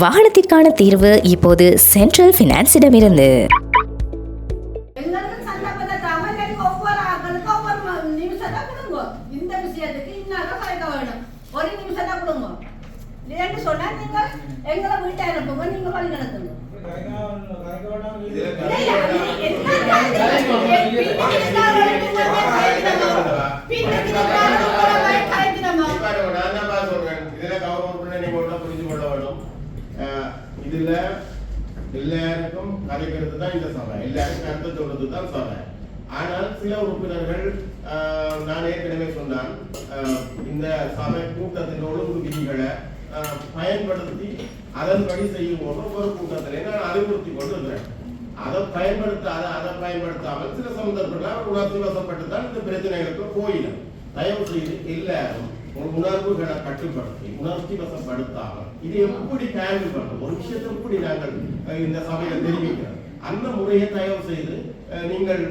வாகனத்திற்கான தீர்வு இப்போது சென்ட்ரல் பினான்ஸிடமிருந்து எங்களுக்கு இதுல கவர்மெண்ட் நீங்கள் ஒன்றும் புரிஞ்சு கொள்ள வேண்டும். இதில் இதுல எல்லாருக்கும் கதைக்கிறது தான் இந்த சபை. எல்லாருக்கும் கருத்து சொல்றது தான் சபை. ஆனால் சில உறுப்பினர்கள் நான் ஏற்கனவே சொன்னான் இந்த சபை கூட்டத்தின் ஒழுங்கு விதிகளை பயன்படுத்தி அதன்படி செய்யும் போது ஒரு கூட்டத்திலே நான் அறிவுறுத்தி கொண்டிருக்கிறேன். அதை பயன்படுத்தாத அதை அதை பயன்படுத்தாமல் சில சந்தர்ப்பங்கள் உணர்ச்சி வசப்பட்டு தான் இந்த பிரச்சனைகளுக்கு போயிடும் தயவு செய்து எல்லாரும் ஒரு உணர்வுகளை கட்டுப்படுத்தி உணர்ச்சி வசப்படுத்தாமல் இது எப்படி ஹேண்டில் பண்ணணும்? ஒரு விஷயத்தை எப்படி நாங்கள் இந்த சபையில தெரிவிக்கிறோம்? அந்த முறையை தயவு செய்து நீங்கள்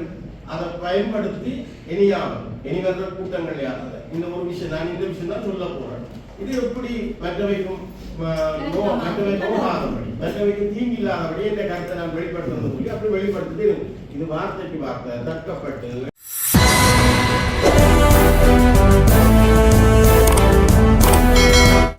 அதை பயன்படுத்தி இனியாமல் இனி வர்ற கூட்டங்கள் யாராவது இந்த ஒரு விஷயம் நான் இந்த விஷயம் தான் சொல்ல போறேன். இது எப்படி மற்றவைக்கும் அஹ், நோ- மற்றவை மற்றவைக்கும் தீங்கு இல்லாதபடி இந்த கருத்தை நான் வெளிப்படுத்துறது சொல்லி அப்படி வெளிப்படுத்திட்டு இது வார்த்தைக்கு வார்த்தை தக்கப்பட்டு